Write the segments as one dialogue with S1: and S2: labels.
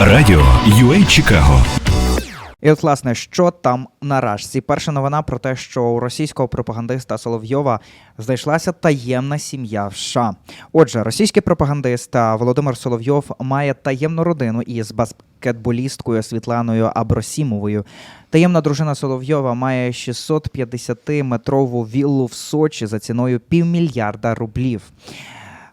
S1: Радіо UA Чикаго.
S2: І от, власне, що там на рашці? Перша новина про те, що у російського пропагандиста Соловйова знайшлася таємна сім'я в США. Отже, російський пропагандист Володимир Соловйов має таємну родину із баскетболісткою Світланою Абросімовою. Таємна дружина Соловйова має 650-метрову віллу в Сочі за ціною півмільярда рублів.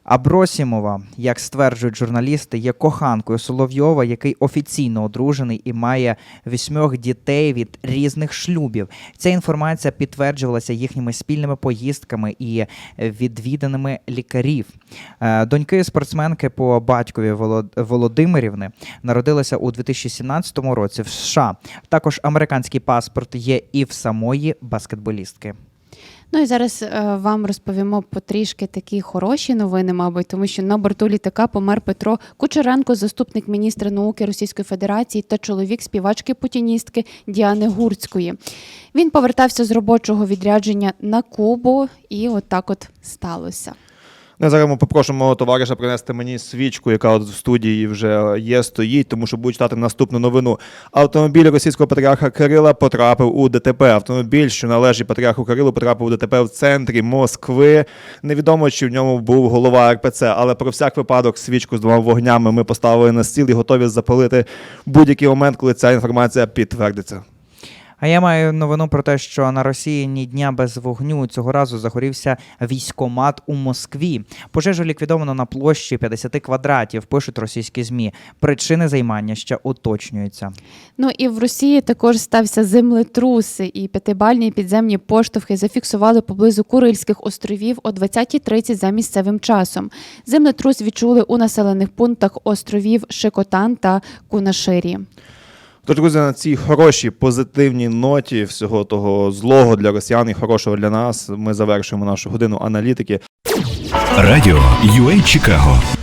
S2: Абросімова, як стверджують журналісти, є коханкою Соловйова, який офіційно одружений і має вісьмьох дітей від різних шлюбів. Ця інформація підтверджувалася їхніми спільними поїздками і відвіданими лікарів. Е, Доньки спортсменки по батькові Волод- Володимирівни народилися у 2017 році в США. Також американський паспорт є і в самої баскетболістки.
S3: Ну і зараз е, вам розповімо потрішки такі хороші новини, мабуть, тому що на борту літака помер Петро Кучеренко, заступник міністра науки Російської Федерації та чоловік співачки путіністки Діани Гурцької. Він повертався з робочого відрядження на Кубу, і от так от сталося.
S4: Ну, зараз ми попрошу мого товариша принести мені свічку, яка от в студії вже є, стоїть, тому що буду читати наступну новину. Автомобіль російського патріарха Кирила потрапив у ДТП. Автомобіль, що належить патріарху Кирилу, потрапив у ДТП в центрі Москви. Невідомо, чи в ньому був голова РПЦ, але про всяк випадок свічку з двома вогнями ми поставили на стіл і готові запалити будь-який момент, коли ця інформація підтвердиться.
S2: А я маю новину про те, що на Росії ні дня без вогню цього разу загорівся військомат у Москві. Пожежу ліквідовано на площі 50 квадратів. Пишуть російські змі. Причини займання ще уточнюються.
S3: Ну і в Росії також стався землетруси, і п'ятибальні підземні поштовхи зафіксували поблизу Курильських островів о 20.30 за місцевим часом. Землетрус відчули у населених пунктах островів Шикотан та Кунаширі.
S4: Тож, друзі, на цій хорошій позитивній ноті всього того злого для росіян і хорошого для нас ми завершуємо нашу годину аналітики.
S1: Радіо UA Чикаго.